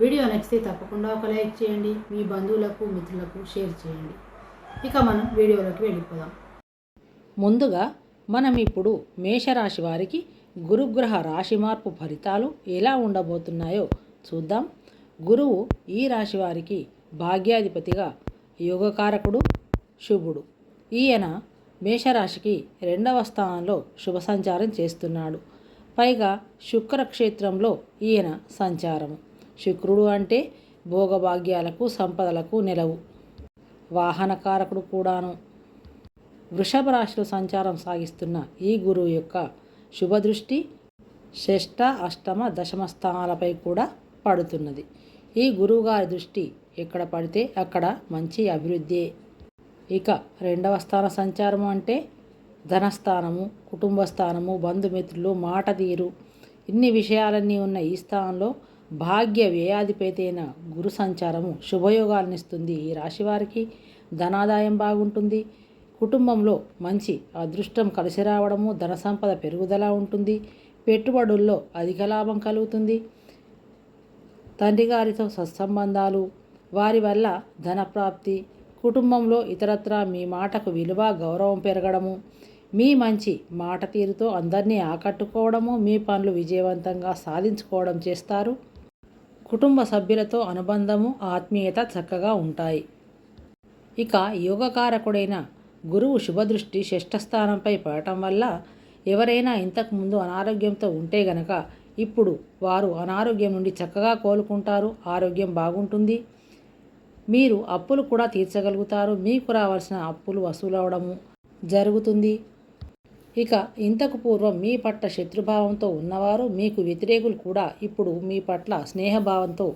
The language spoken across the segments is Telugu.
వీడియో నచ్చితే తప్పకుండా ఒక లైక్ చేయండి మీ బంధువులకు మిత్రులకు షేర్ చేయండి. ఇక మనం వీడియోలోకి వెళ్ళిపోదాం. ముందుగా మనం ఇప్పుడు మేషరాశి వారికి గురుగ్రహ రాశి మార్పు ఫలితాలు ఎలా ఉండబోతున్నాయో చూద్దాం. గురువు ఈ రాశి వారికి భాగ్యాధిపతిగా యోగకారకుడు శుభుడు. ఈయన మేషరాశికి రెండవ స్థానంలో శుభ సంచారం చేస్తున్నాడు. పైగా శుక్రక్షేత్రంలో ఈయన సంచారము. శుక్రుడు అంటే భోగభాగ్యాలకు సంపదలకు నిలవు. వాహనకారకుడు కూడాను. వృషభ రాశిలో సంచారం సాగిస్తున్న ఈ గురువు యొక్క శుభదృష్టి షష్ట అష్టమ దశమ స్థానాలపై కూడా పడుతున్నది. ఈ గురువుగారి దృష్టి ఎక్కడ పడితే అక్కడ మంచి అభివృద్ధి. ఇక రెండవ స్థాన సంచారము అంటే ధనస్థానము కుటుంబ స్థానము బంధుమిత్రులు మాట తీరు. ఇన్ని విషయాలన్నీ ఉన్న ఈ స్థానంలో భాగ్య వ్యయాధిపేతైన గురు సంచారము శుభయోగాలను ఇస్తుంది ఈ రాశి వారికి ధనాదాయం బాగుంటుంది. కుటుంబంలో మంచి అదృష్టం కలిసి రావడము ధన సంపద పెరుగుదల ఉంటుంది. పెట్టుబడుల్లో అధిక లాభం కలుగుతుంది. తండ్రి గారితో సత్సంబంధాలు వారి వల్ల ధనప్రాప్తి కుటుంబంలో ఇతరత్రా మీ మాటకు విలువ గౌరవం పెరగడము మీ మంచి మాట తీరుతో అందరినీ ఆకట్టుకోవడము మీ పనులు విజయవంతంగా సాధించుకోవడం చేస్తారు. కుటుంబ సభ్యులతో అనుబంధము ఆత్మీయత చక్కగా ఉంటాయి. ఇక యోగకారకుడైన గురువు శుభదృష్టి షష్ఠస్థానంపై పడటం వల్ల ఎవరైనా ఇంతకుముందు అనారోగ్యంతో ఉంటే గనక ఇప్పుడు వారు అనారోగ్యం నుండి చక్కగా కోలుకుంటారు ఆరోగ్యం బాగుంటుంది. మీరు అప్పులు కూడా తీర్చగలుగుతారు మీకు రావాల్సిన అప్పులు వసూలవడము జరుగుతుంది. ఇక ఇంతకు పూర్వం మీ పట్ల శత్రుభావంతో ఉన్నవారు మీకు వ్యతిరేకులు కూడా ఇప్పుడు మీ పట్ల స్నేహభావంతో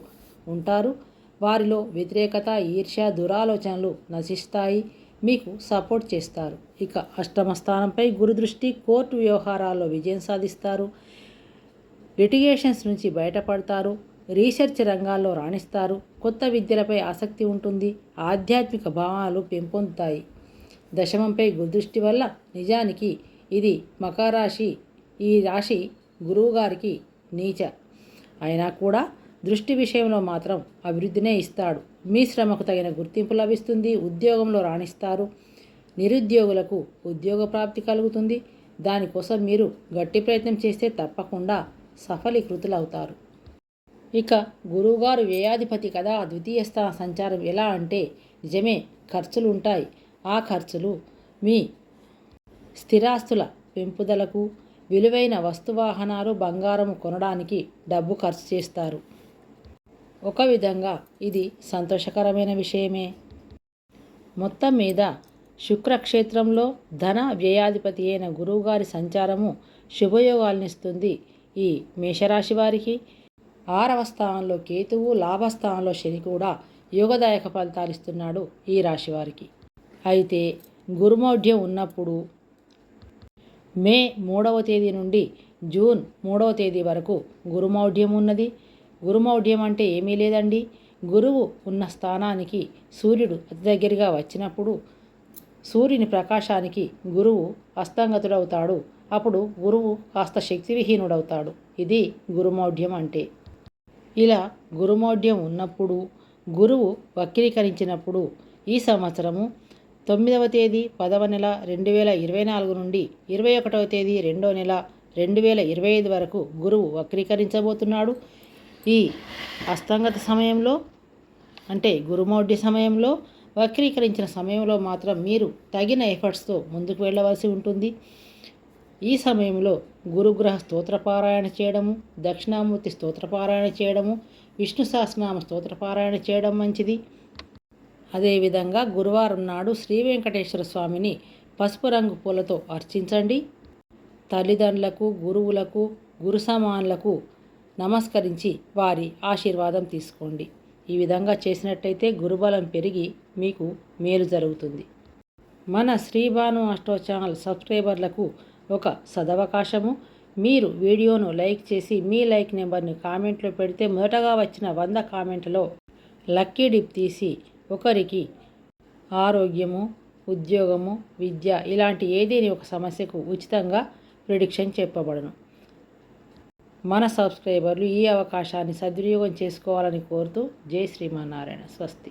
ఉంటారు. వారిలో వ్యతిరేకత ఈర్ష్య దురాలోచనలు నశిస్తాయి. మీకు సపోర్ట్ చేస్తారు. ఇక అష్టమ స్థానంపై గురుదృష్టి కోర్టు వ్యవహారాల్లో విజయం సాధిస్తారు. లిటిగేషన్స్ నుంచి బయటపడతారు. రీసెర్చ్ రంగాల్లో రాణిస్తారు. కొత్త విద్యలపై ఆసక్తి ఉంటుంది. ఆధ్యాత్మిక భావాలు పెంపొందుతాయి. దశమంపై గురుదృష్టి వల్ల నిజానికి ఇది మకరాశి ఈ రాశి గురువుగారికి నీచ. అయినా కూడా దృష్టి విషయంలో మాత్రం అభివృద్ధినే ఇస్తాడు. మీ శ్రమకు తగిన గుర్తింపు లభిస్తుంది ఉద్యోగంలో రాణిస్తారు. నిరుద్యోగులకు ఉద్యోగ ప్రాప్తి కలుగుతుంది. దానికోసం మీరు గట్టి ప్రయత్నం చేస్తే తప్పకుండా సఫలీకృతులవుతారు. ఇక గురువుగారు వ్యయాధిపతి కదా ద్వితీయ స్థాన సంచారం ఎలా అంటే నిజమే ఖర్చులు ఉంటాయి ఆ ఖర్చులు మీ స్థిరాస్తుల పెంపుదలకు విలువైన వస్తువాహనాలు బంగారం కొనడానికి డబ్బు ఖర్చు చేస్తారు. ఒక విధంగా ఇది సంతోషకరమైన విషయమే. మొత్తం మీద శుక్రక్షేత్రంలో ధన వ్యయాధిపతి అయిన గురువుగారి సంచారము శుభయోగాలనిస్తుంది. ఈ మేషరాశి వారికి ఆరవ స్థానంలో కేతువు లాభస్థానంలో శని కూడా యోగదాయక ఫలితాలు ఇస్తున్నాడు ఈ రాశివారికి అయితే గురుమౌఢ్యం ఉన్నప్పుడు మే మూడవ తేదీ నుండి జూన్ మూడవ తేదీ వరకు గురుమౌఢ్యం ఉన్నది. గురుమౌఢ్యం అంటే ఏమీ లేదండి. గురువు ఉన్న స్థానానికి సూర్యుడు అతి దగ్గరగా వచ్చినప్పుడు సూర్యుని ప్రకాశానికి గురువు అస్తంగతుడవుతాడు. అప్పుడు గురువు కాస్త శక్తివిహీనుడవుతాడు. ఇది గురుమౌఢ్యం అంటే. ఇలా గురుమౌఢ్యం ఉన్నప్పుడు గురువు వక్రీకరించినప్పుడు ఈ సంవత్సరము తొమ్మిదవ తేదీ పదవ నెల రెండు వేల ఇరవై నాలుగు నుండి ఇరవై ఒకటవ తేదీ రెండో నెల రెండు వేల ఇరవై ఐదు వరకు గురువు వక్రీకరించబోతున్నాడు. ఈ అస్తంగత సమయంలో అంటే గురుమౌఢ్య సమయంలో వక్రీకరించిన సమయంలో మాత్రం మీరు తగిన ఎఫర్ట్స్తో ముందుకు వెళ్ళవలసి ఉంటుంది. ఈ సమయంలో గురుగ్రహ స్తోత్రపారాయణ చేయడము దక్షిణామూర్తి స్తోత్రపారాయణ చేయడము విష్ణు సహస్రనామ స్తోత్రపారాయణ చేయడం మంచిది. అదేవిధంగా గురువారం నాడు శ్రీ వెంకటేశ్వర స్వామిని పసుపు రంగు పూలతో అర్చించండి. తల్లిదండ్రులకు గురువులకు గురు సమానులకు నమస్కరించి వారి ఆశీర్వాదం తీసుకోండి. ఈ విధంగా చేసినట్టయితే గురుబలం పెరిగి మీకు మేలు జరుగుతుంది. మన శ్రీభాను అష్టో ఛానల్ సబ్స్క్రైబర్లకు ఒక సదవకాశము. మీరు వీడియోను లైక్ చేసి మీ లైక్ నెంబర్ని కామెంట్లో పెడితే మొదటగా వచ్చిన వంద కామెంట్లో లక్కీ డిప్ తీసి ఒకరికి ఆరోగ్యము ఉద్యోగము విద్య ఇలాంటి ఏదేని ఒక సమస్యకు ఉచితంగా ప్రిడిక్షన్ చెప్పబడను. మన సబ్స్క్రైబర్లు ఈ అవకాశాన్ని సద్వినియోగం చేసుకోవాలని కోరుతూ జై శ్రీమన్నారాయణ. స్వస్తి.